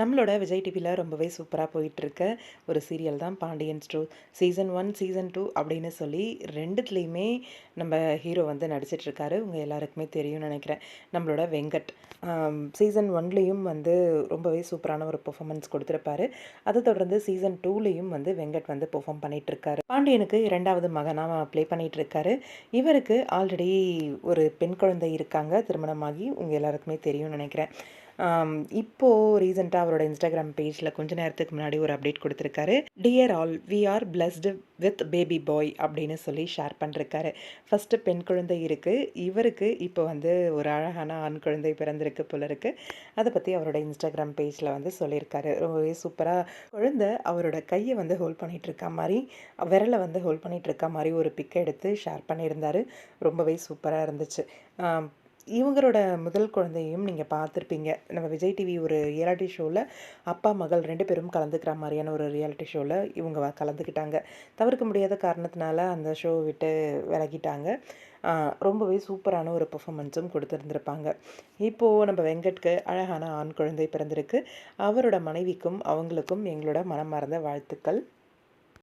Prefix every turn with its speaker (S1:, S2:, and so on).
S1: நம்மளோட விஜய் டிவியில் ரொம்பவே சூப்பராக போயிட்டுருக்க ஒரு சீரியல் தான் Pandian stores. Season one season two அப்படின்னு சொல்லி ரெண்டுத்துலேயுமே நம்ம ஹீரோ வந்து நடிச்சிட்ருக்காரு. உங்கள் எல்லாருக்குமே தெரியும்னு நினைக்கிறேன். நம்மளோட வெங்கட். சீசன் ஒன்லேயும் வந்து ரொம்பவே சூப்பரான ஒரு பெர்ஃபார்மன்ஸ் கொடுத்துருப்பாரு. அதை தொடர்ந்து சீசன் டூலேயும் வந்து வெங்கட் வந்து பெர்ஃபார்ம் பண்ணிகிட்ருக்காரு பாண்டியனுக்கு இரண்டாவது மகனாக ப்ளே பண்ணிகிட்ருக்காரு இவருக்கு ஆல்ரெடி ஒரு பெண் குழந்தை இருக்காங்க. திருமணமாகி உங்கள் எல்லாருக்குமே தெரியும்னு நினைக்கிறேன். இப்போது ரீசெண்டாக அவரோட இன்ஸ்டாகிராம் பேஜில் கொஞ்ச நேரத்துக்கு முன்னாடி ஒரு அப்டேட் கொடுத்துருக்காரு. Dear all we are blessed with baby boy அப்படின்னு சொல்லி ஷேர் பண்ணிருக்காரு. ஃபஸ்ட்டு பெண் குழந்தை இருக்குது இவருக்கு இப்போ வந்து ஒரு அழகான ஆண் குழந்தை பிறந்திருக்கு போல இருக்குது அதை பற்றி அவரோட இன்ஸ்டாகிராம் பேஜில் வந்து சொல்லியிருக்காரு. ரொம்பவே சூப்பராக குழந்தை அவரோட கையை வந்து ஹோல்ட் பண்ணிகிட்ருக்க மாதிரி விரலை வந்து ஹோல்ட் பண்ணிகிட்ருக்க மாதிரி ஒரு பிக்கை எடுத்து ஷேர் பண்ணியிருந்தார். ரொம்பவே சூப்பராக இருந்துச்சு. இவங்களோட முதல் குழந்தையும் நீங்கள் பார்த்துருப்பீங்க. நம்ம விஜய் டிவி ஒரு ரியாலிட்டி ஷோவில் அப்பா மகள் ரெண்டு பேரும் கலந்துக்கிற மாதிரியான ஒரு ரியாலிட்டி ஷோவில் இவங்க கலந்துக்கிட்டாங்க. தவிர்க்க முடியாத காரணத்தினால அந்த ஷோ விட்டு விலகிட்டாங்க. ரொம்பவே சூப்பரான ஒரு பர்ஃபாமன்ஸும் கொடுத்துருந்துருப்பாங்க. இப்போது நம்ம வெங்கட்க்கு அழகான ஆண் குழந்தை பிறந்திருக்கு. அவரோட மனைவிக்கும் அவங்களுக்கும் எங்களோட மனம் மறந்த வாழ்த்துக்கள்.